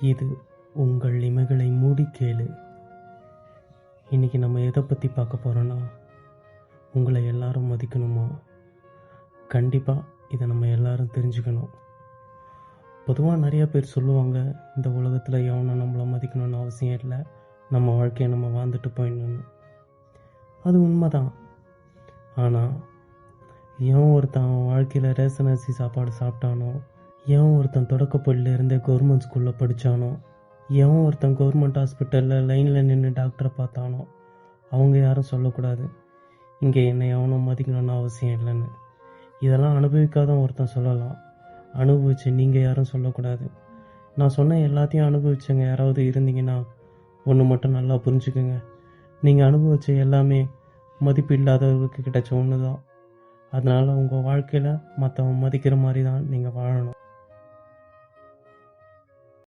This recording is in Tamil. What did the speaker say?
இது உங்கள் இமைகளை மூடி கேளு. இன்னைக்கு நம்ம எதை பற்றி பார்க்க போகிறோன்னா உங்களை எல்லாரும் மதிக்கணுமா? கண்டிப்பாக இதை நம்ம எல்லாரும் தெரிஞ்சுக்கணும். பொதுவாக நிறைய பேர் சொல்லுவாங்க இந்த உலகத்தில் எவனும் நம்மளை மதிக்கணும்னு அவசியம் இல்லை. நம்ம வாழ்க்கையை நம்ம வாழ்ந்துட்டு போயிடணும்னு. அது உண்மைதான். ஆனால் ஏன் ஒருத்தன் வாழ்க்கையில் ரேஷன் அரிசி சாப்பாடு சாப்பிட்டானோ ஏன் ஒருத்தன் தொடக்கப்பள்ளியில் இருந்தே கவர்மெண்ட் ஸ்கூலில் படித்தானோ ஏன் ஒருத்தன் கவர்மெண்ட் ஹாஸ்பிட்டலில் லைனில் நின்று டாக்டரை பார்த்தானோ அவங்க யாரும் சொல்லக்கூடாது. இங்கே என்னை எவனும் மதிக்கணும்னு அவசியம் இல்லைன்னு. இதெல்லாம் அனுபவிக்காத ஒருத்தன் சொல்லலாம். அனுபவிச்சு நீங்கள் யாரும் சொல்லக்கூடாது. நான் சொன்ன எல்லாத்தையும் அனுபவிச்சவங்க யாராவது இருந்தீங்கன்னா ஒன்று மட்டும் நல்லா புரிஞ்சுக்குங்க. நீங்கள் அனுபவிச்ச எல்லாமே மதிப்பு இல்லாதவர்களுக்கு கிடைச்ச ஒன்று தான் அதனால் உங்கள் வாழ்க்கையில் மற்றவங்க மதிக்கிற மாதிரி தான் நீங்கள் வாழணும்